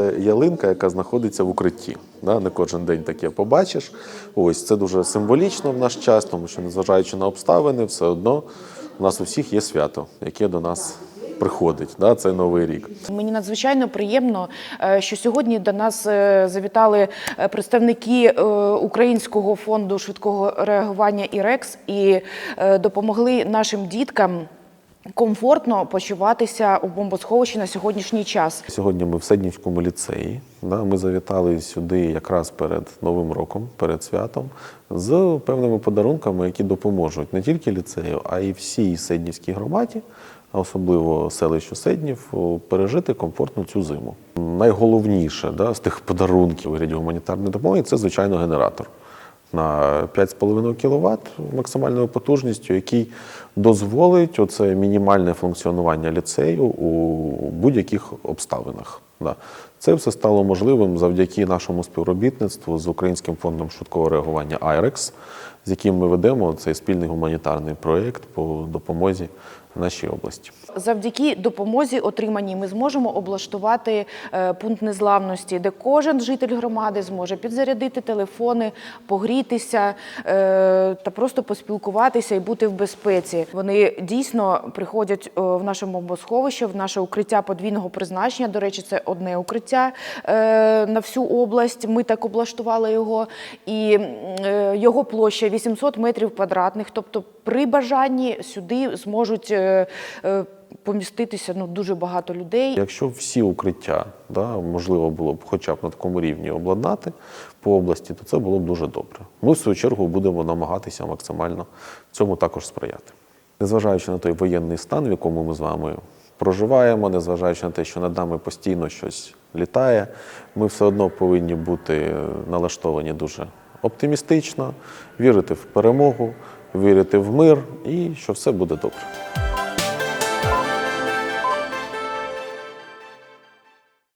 ялинка, яка знаходиться в укритті. Да, не кожен день таке побачиш. Ось це дуже символічно в наш час, тому що, незважаючи на обставини, все одно у нас у всіх є свято, яке до нас приходить. Да, це новий рік. Мені надзвичайно приємно, е, що сьогодні до нас е, завітали е, представники Українського фонду швидкого реагування «Ірекс» і допомогли нашим діткам комфортно почуватися у бомбосховищі на сьогоднішній час. Сьогодні ми в Седнівському ліцеї. Да, ми завітали сюди якраз перед Новим роком, перед святом, з певними подарунками, які допоможуть не тільки ліцею, а й всій Седнівській громаді, а особливо селищу Седнів, пережити комфортно цю зиму. Найголовніше да, з тих подарунків вигляді гуманітарної допомоги це, звичайно, генератор на 5,5 кВт максимальною потужністю, який дозволить оце мінімальне функціонування ліцею у будь-яких обставинах. Да. Це все стало можливим завдяки нашому співробітництву з Українським фондом швидкого реагування «Айрекс», з яким ми ведемо цей спільний гуманітарний проєкт по допомозі нашій області. Завдяки допомозі отриманій ми зможемо облаштувати е, пункт незламності, де кожен житель громади зможе підзарядити телефони, погрітися е, та просто поспілкуватися і бути в безпеці. Вони дійсно приходять е, в наше бомбосховище, в наше укриття подвійного призначення. До речі, це одне укриття е, на всю область. Ми так облаштували його, і е, його площа 800 метрів квадратних. Тобто, при бажанні сюди зможуть е, поміститися ну дуже багато людей. Якщо всі укриття да, можливо було б хоча б на такому рівні обладнати по області, то це було б дуже добре. Ми, в свою чергу, будемо намагатися максимально цьому також сприяти. Незважаючи на той воєнний стан, в якому ми з вами проживаємо, незважаючи на те, що над нами постійно щось літає, ми все одно повинні бути налаштовані дуже оптимістично, вірити в перемогу, вірити в мир і що все буде добре.